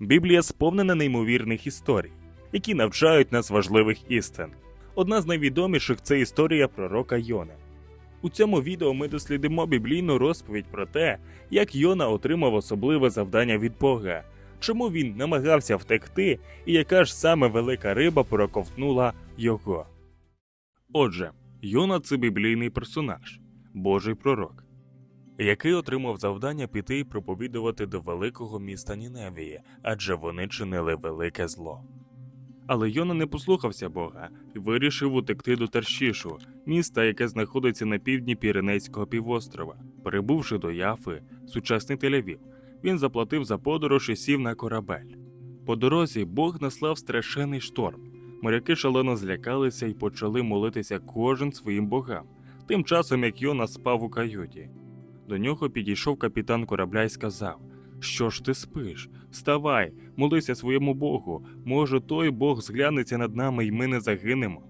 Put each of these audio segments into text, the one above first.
Біблія сповнена неймовірних історій, які навчають нас важливих істин. Одна з найвідоміших це історія пророка Йони. У цьому відео ми дослідимо біблійну розповідь про те, як Йона отримав особливе завдання від Бога, чому він намагався втекти, і яка ж саме велика риба проковтнула його. Отже, Йона це біблійний персонаж, Божий пророк, який отримав завдання піти і проповідувати до великого міста Ніневії, адже вони чинили велике зло. Але Йона не послухався Бога і вирішив утекти до Таршішу, міста, яке знаходиться на півдні Піренейського півострова. Прибувши до Яфи, сучасний Тель-Авів, він заплатив за подорож і сів на корабель. По дорозі Бог наслав страшенний шторм. Моряки шалено злякалися і почали молитися кожен своїм богам, тим часом як Йона спав у каюті. До нього підійшов капітан корабля і сказав: Що ж ти спиш? Вставай, молися своєму Богу. Може, той Бог зглянеться над нами і ми не загинемо.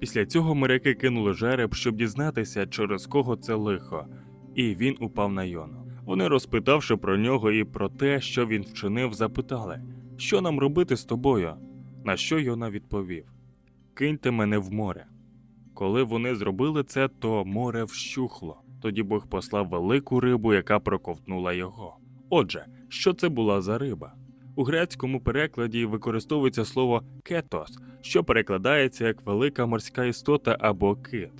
Після цього моряки кинули жереб, щоб дізнатися, через кого це лихо, і він упав на Йону. Вони, розпитавши про нього і про те, що він вчинив, запитали, що нам робити з тобою? На що Йона відповів: Киньте мене в море. Коли вони зробили це, то море вщухло. Тоді Бог послав велику рибу, яка проковтнула його. Отже, що це була за риба? У грецькому перекладі використовується слово кетос, що перекладається як велика морська істота або кит.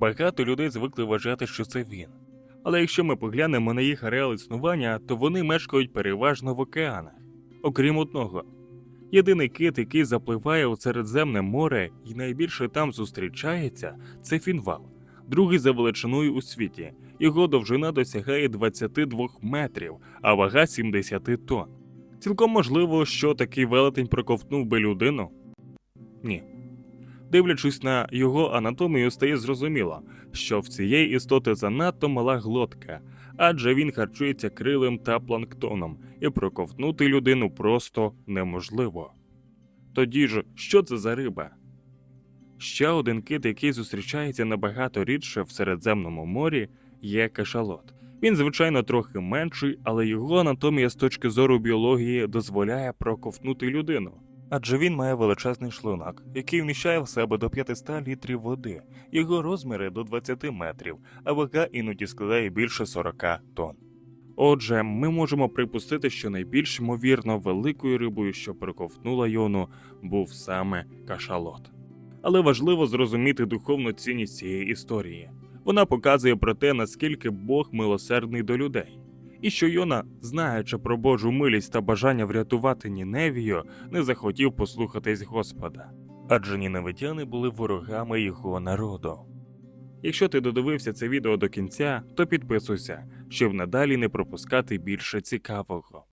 Багато людей звикли вважати, що це він. Але якщо ми поглянемо на їх ареал існування, то вони мешкають переважно в океанах. Окрім одного, єдиний кит, який запливає у Середземне море і найбільше там зустрічається, це фінвал, другий за величиною у світі. Його довжина досягає 22 метрів, а вага 70 тонн. Цілком можливо, що такий велетень проковтнув би людину? Ні. Дивлячись на його анатомію, стає зрозуміло, що в цієї істоти занадто мала глотка, адже він харчується крилем та планктоном, і проковтнути людину просто неможливо. Тоді ж, що це за риба? Ще один кит, який зустрічається набагато рідше в Середземному морі, є кашалот. Він, звичайно, трохи менший, але його анатомія з точки зору біології дозволяє проковтнути людину. Адже він має величезний шлунок, який вміщає в себе до 500 літрів води, його розміри до 20 метрів, а вага іноді складає більше 40 тонн. Отже, ми можемо припустити, що найбільш ймовірно великою рибою, що проковтнула йону, був саме кашалот. Але важливо зрозуміти духовну цінність цієї історії. Вона показує про те, наскільки Бог милосердний до людей, і що Йона, знаючи про Божу милість та бажання врятувати Ніневію, не захотів послухатись Господа, адже ніневитяни були ворогами його народу. Якщо ти додивився це відео до кінця, то підписуйся, щоб надалі не пропускати більше цікавого.